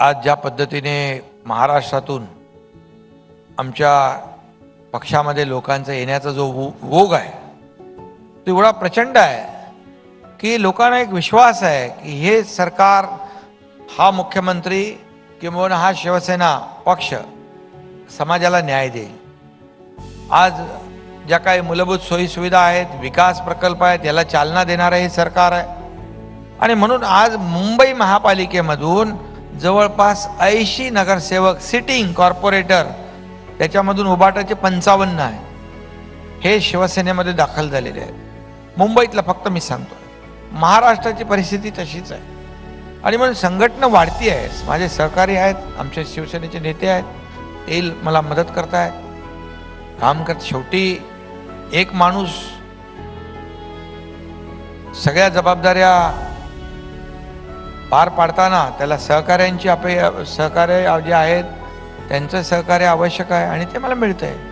आज ज्या पद्धतीने महाराष्ट्रातून आमच्या पक्षामध्ये लोकांचा येण्याचा जो वोग आहे तो एवढा प्रचंड आहे की लोकांना एक विश्वास आहे की हे सरकार हा मुख्यमंत्री किंवा हा शिवसेना पक्ष समाजाला न्याय देईल. आज ज्या काही मूलभूत सोयीसुविधा आहेत विकास प्रकल्प आहेत याला चालना देणारं हे सरकार आहे. आणि म्हणून आज मुंबई महापालिकेमधून जवळपास ऐंशी नगरसेवक सिटिंग कॉर्पोरेटर त्याच्यामधून उबाटाचे पंचावन्न आहे. हे शिवसेनेमध्ये दाखल झालेले आहेत. मुंबईतलं फक्त मी सांगतो. महाराष्ट्राची परिस्थिती तशीच आहे. आणि म्हणून संघटना वाढती आहे. माझे सहकारी आहेत आमचे शिवसेनेचे नेते आहेत. ते मला मदत करतायत. काम करत शेवटी एक माणूस सगळ्या जबाबदाऱ्या पार पाडताना त्याला सहकार्यांची अपे सहकार्य जे आहेत त्यांचं सहकार्य आवश्यक आहे आणि ते मला मिळतं आहे